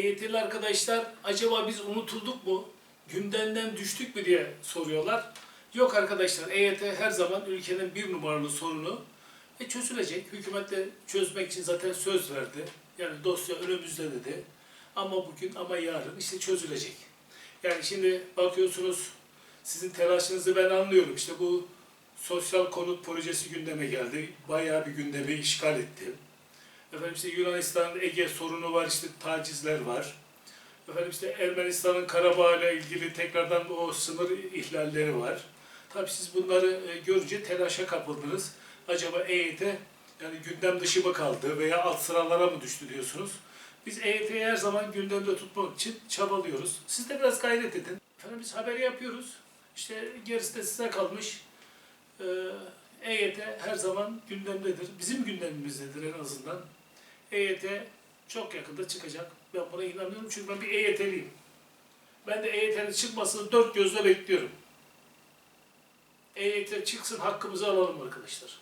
EYT'li arkadaşlar acaba biz unutulduk mu? Gündemden düştük mü diye soruyorlar. Yok arkadaşlar EYT her zaman ülkenin bir numaralı sorunu. E çözülecek. Hükümet de çözmek için zaten söz verdi. Yani dosya önümüzde dedi. Ama bugün ama yarın işte çözülecek. Yani şimdi bakıyorsunuz sizin telaşınızı ben anlıyorum. İşte bu sosyal konut projesi gündeme geldi. Bayağı bir gündemi işgal etti. Efendim işte Yunanistan Ege sorunu var, işte tacizler var. Efendim işte Ermenistan'ın Karabağ ile ilgili tekrardan o sınır ihlalleri var. Tabii siz bunları e, görünce telaşa kapıldınız. Acaba EYT yani gündem dışı mı kaldı veya alt sıralara mı düştü diyorsunuz. Biz EYT'yi her zaman gündemde tutmak için çabalıyoruz. Siz de biraz gayret edin. Efendim biz haberi yapıyoruz. İşte gerisi de size kalmış. Ee, EYT her zaman gündemdedir. Bizim gündemimizdedir en azından. EYT çok yakında çıkacak. Ben buna inanıyorum çünkü ben bir EYT'liyim. Ben de EYT'nin çıkmasını dört gözle bekliyorum. EYT çıksın hakkımızı alalım arkadaşlar.